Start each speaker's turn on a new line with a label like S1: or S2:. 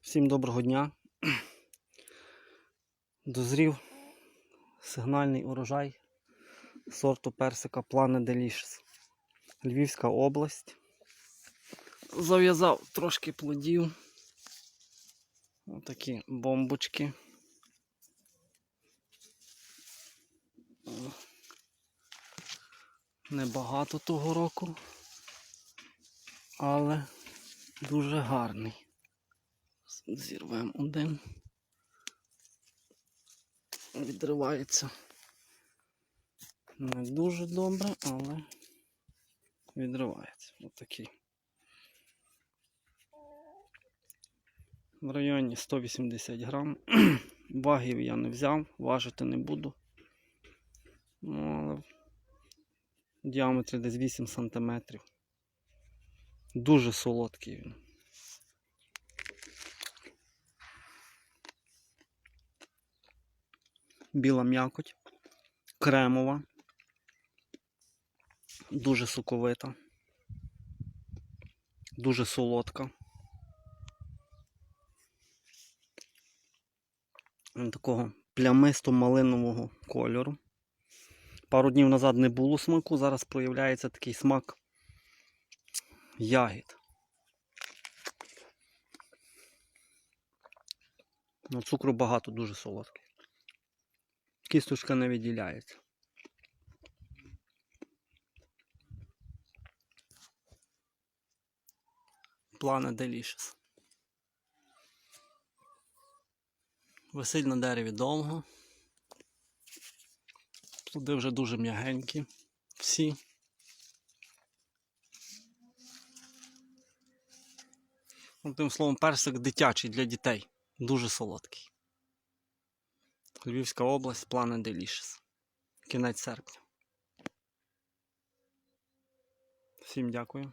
S1: Всім доброго дня. Дозрів сигнальний урожай сорту персика Plane Delicious. Львівська область. Зав'язав трошки плодів. Отакі бомбочки. Небагато того року, але дуже гарний. Зірвемо один. Відривається. Не дуже добре, але відривається. Отакий. В районі 180 грам. Вагів я не взяв, важити не буду. Ну, але в діаметрі десь 8 см. Дуже солодкий він. Біла м'якоть, кремова, дуже соковита, дуже солодка. Такого плямисто-малинового кольору. Пару днів назад не було смаку, зараз проявляється такий смак ягід. Ну, цукру багато, дуже солодкий. Кісточка не виділяється. Плана Delicious. Висить на дереві довго. Плоди вже дуже м'ягенькі. Всі. Одним словом, персик дитячий для дітей. Дуже солодкий. Львівська область, плани Делішес. Кінець серпня. Всім дякую.